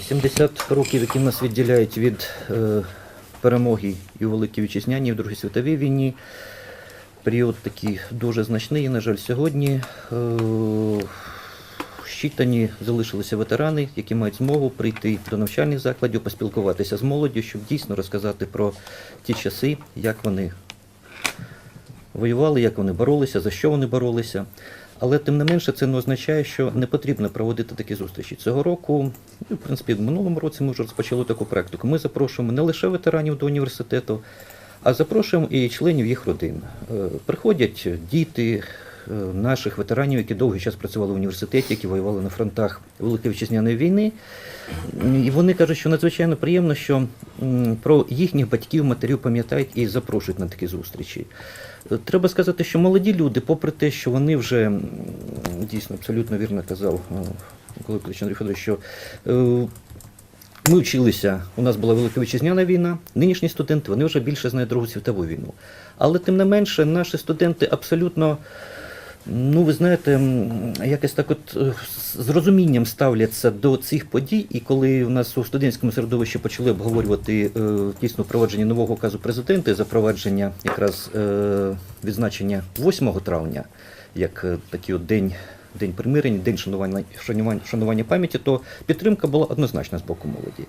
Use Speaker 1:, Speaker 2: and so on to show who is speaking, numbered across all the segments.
Speaker 1: 70 років, які нас відділяють від е, перемоги і у Великій Вітчизняній, і в Другій світовій війні. Період такий дуже значний. І, на жаль, сьогодні е, щитані залишилися ветерани, які мають змогу прийти до навчальних закладів, поспілкуватися з молоддю, щоб дійсно розказати про ті часи, як вони воювали, як вони боролися, за що вони боролися. Але тим не менше це не означає, що не потрібно проводити такі зустрічі. Цього року, ну, в принципі, в минулому році ми вже розпочали таку практику. Ми запрошуємо не лише ветеранів до університету, а запрошуємо і членів їх родин. Е, Приходять діти наших ветеранів, які довгий час працювали в університеті, які воювали на фронтах Великої Вітчизняної війни. І вони кажуть, що надзвичайно приємно, що про їхніх батьків, матерів пам'ятають і запрошують на такі зустрічі. Е, Треба сказати, що молоді люди, попри те, що вони вже дійсно абсолютно вірно казав е, Клич Андрій Федорович, що е, ми вчилися, у нас була Велика Вітчизняна війна, нинішні студенти вони вже більше знають Другу світову війну. Але тим не менше, наші студенти абсолютно. Ну, ви знаєте, якось так от е, з розумінням ставляться до цих подій, і коли в нас у студентському середовищі почали обговорювати е, дійсно впровадження нового указу президента запровадження якраз е, відзначення 8 травня, як е, такий от день. День примирення, день шанування, шанування, шанування пам'яті, то підтримка була однозначна з боку молоді.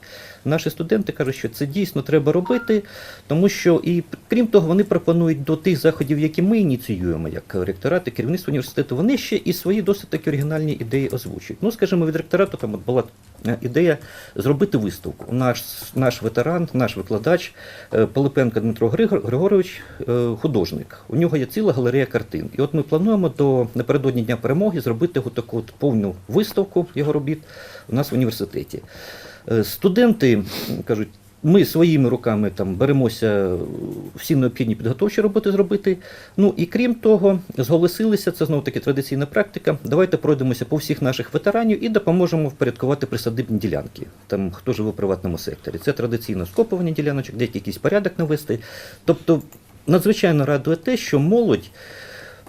Speaker 1: Наші студенти кажуть, що це дійсно треба робити, тому що і крім того, вони пропонують до тих заходів, які ми ініціюємо, як ректорат і керівництво університету, вони ще і свої досить такі оригінальні ідеї озвучують. Ну, скажімо, від ректорату там от була ідея зробити виставку. Наш, наш ветеран, наш викладач е, Пилипенко Дмитро Григорович, е, художник. У нього є ціла галерея картин. І от ми плануємо до напередодні Дня перемоги зробити таку от повну виставку його робіт у нас в університеті. Е, Студенти кажуть, ми своїми руками там беремося всі необхідні підготовчі роботи зробити. Ну і крім того, зголосилися, це знову таки традиційна практика. Давайте пройдемося по всіх наших ветеранів і допоможемо впорядкувати присадибні ділянки. Там хто живе в приватному секторі. Це традиційно скопування діляночок, деякий якийсь порядок навести. Тобто надзвичайно радує те, що молодь.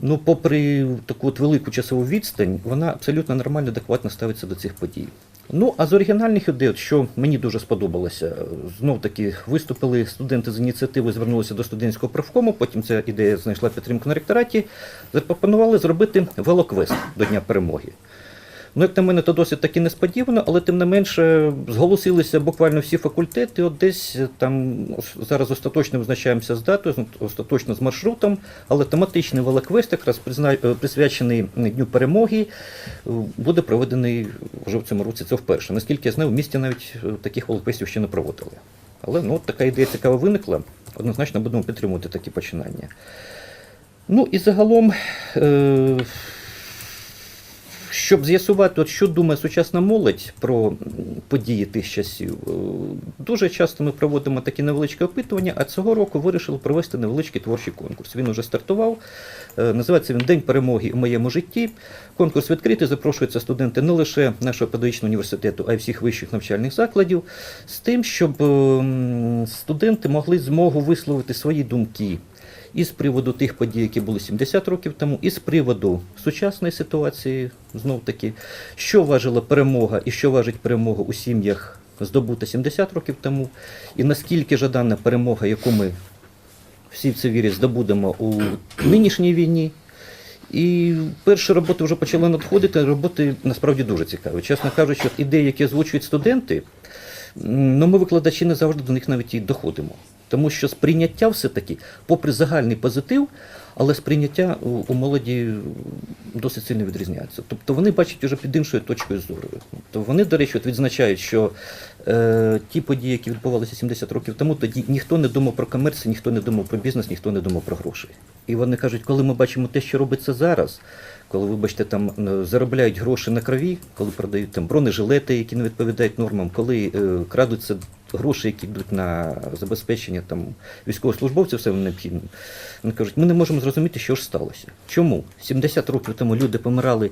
Speaker 1: Ну, попри таку от велику часову відстань, вона абсолютно нормально, адекватно ставиться до цих подій. Ну, а з оригінальних ідей, що мені дуже сподобалося, знов таки виступили студенти з ініціативи, звернулися до студентського профкому, потім ця ідея знайшла підтримку на ректораті, запропонували зробити велоквест до Дня перемоги. Ну, як на мене, то досить таки несподівано, але тим не менше зголосилися буквально всі факультети. От десь е, там зараз остаточно визначаємося з датою, остаточно з маршрутом, але тематичний велоквест, якраз е, присвячений Дню перемоги, е, буде проведений вже в цьому році. Це вперше. Наскільки я знаю, в місті навіть таких велоквестів ще не проводили. Але ну, така ідея цікава виникла. Однозначно будемо підтримувати такі починання. Ну і загалом. Е- щоб з'ясувати, от що думає сучасна молодь про події тих часів, е, дуже часто ми проводимо такі невеличкі опитування, а цього року вирішили провести невеличкий творчий конкурс. Він уже стартував. Е, Називається він День перемоги у моєму житті. Конкурс відкритий, запрошуються студенти не лише нашого педагогічного університету, а й всіх вищих навчальних закладів, з тим, щоб ем, студенти могли змогу висловити свої думки і з приводу тих подій, які були 70 років тому, і з приводу сучасної ситуації, знов таки, що важила перемога і що важить перемога у сім'ях здобута 70 років тому, і наскільки жадана перемога, яку ми всі в це вірять, здобудемо у нинішній війні. І перші роботи вже почали надходити. Роботи насправді дуже цікаві. Чесно кажучи, от ідеї, які озвучують студенти, ну ми викладачі не завжди до них навіть і доходимо. Тому що сприйняття все-таки, попри загальний позитив, але сприйняття у, молоді досить сильно відрізняється. Тобто вони бачать уже під іншою точкою зору. Тобто вони, до речі, от відзначають, що е, ті події, які відбувалися 70 років тому, тоді ніхто не думав про комерцію, ніхто не думав про бізнес, ніхто не думав про гроші. І вони кажуть, коли ми бачимо те, що робиться зараз, коли, вибачте, там е, заробляють гроші на крові, коли продають там бронежилети, які не відповідають нормам, коли е, крадуться гроші, які йдуть на забезпечення там військовослужбовців, все необхідним. Вони кажуть, ми не можемо зрозуміти, що ж сталося. Чому? 70 років тому люди помирали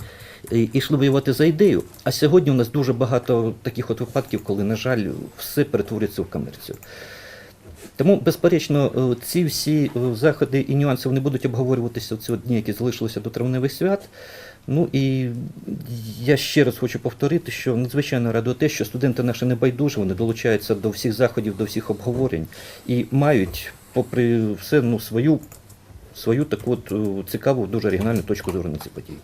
Speaker 1: і і йшли воювати за ідею, а сьогодні у нас дуже багато таких от випадків, коли, на жаль, все перетворюється в комерцію. Тому, безперечно, е, ці всі е, заходи і нюанси вони будуть обговорюватися в ці дні, які залишилися до травневих свят. Ну і я ще раз хочу повторити, що надзвичайно радує те, що студенти наші не байдужі, вони долучаються до всіх заходів, до всіх обговорень і мають, попри все, ну, свою, свою таку от, е, цікаву, дуже оригінальну точку зору на ці події.